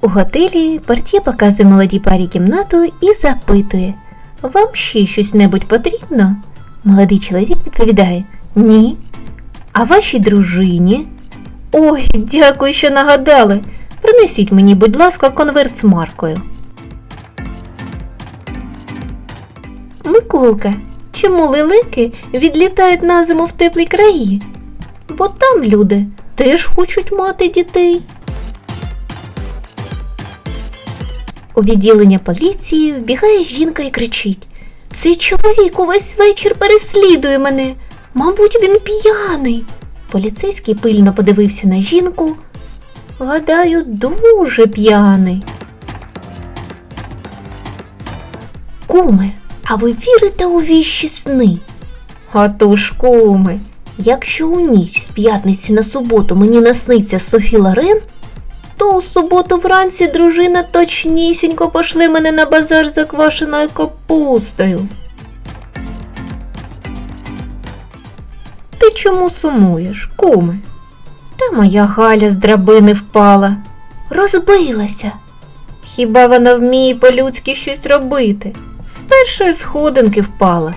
У готелі портє показує молодій парі кімнату і запитує: Вам ще щось небудь потрібно? Молодий чоловік відповідає: Ні. А вашій дружині? Ой, дякую, що нагадали. Принесіть мені, будь ласка, конверт з маркою. Миколка, чому лелеки відлітають на зиму в теплі краї? Бо там люди теж хочуть мати дітей. У відділення поліції вбігає жінка і кричить: Цей чоловік увесь вечір переслідує мене. Мабуть, він п'яний. Поліцейський пильно подивився на жінку. Гадаю, дуже п'яний. Куме, а ви вірите у віщі сни? А то ж, куме, якщо у ніч з п'ятниці на суботу мені насниться Софі Лорен, то у суботу вранці дружина точнісінько пошле мене на базар за квашеною капустою. Ти чому сумуєш, куме? Та моя Галя з драбини впала, розбилася. Хіба вона вміє по-людськи щось робити? З першої сходинки впала